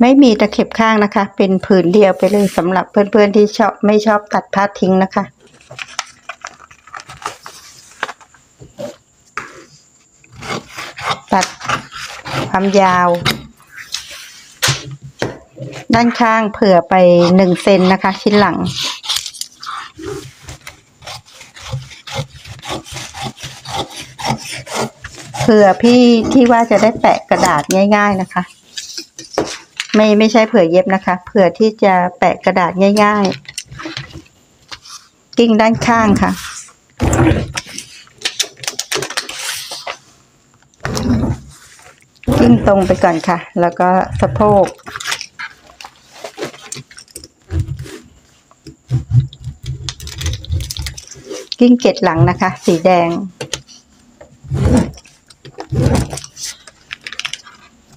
ไม่มีตะเข็บข้างนะคะ เป็นผืนเดียวไปเลยสำหรับเพื่อนๆที่ชอบไม่ชอบตัดผ้าทิ้งนะคะตัดความยาว ด้านข้างเผื่อไปหนึ่งเซนนะคะ ชิ้นหลัง เผื่อพี่ที่ว่าจะได้แปะกระดาษง่าย ๆ นะคะ ไม่ไม่ใช่เผื่อเย็บนะคะ เผื่อที่จะแปะกระดาษง่าย ๆ กิ้งด้านข้างค่ะ กิ้งตรงไปก่อนค่ะ แล้วก็สะโพกกิ้งเกล็ดหลังนะคะ สีแดง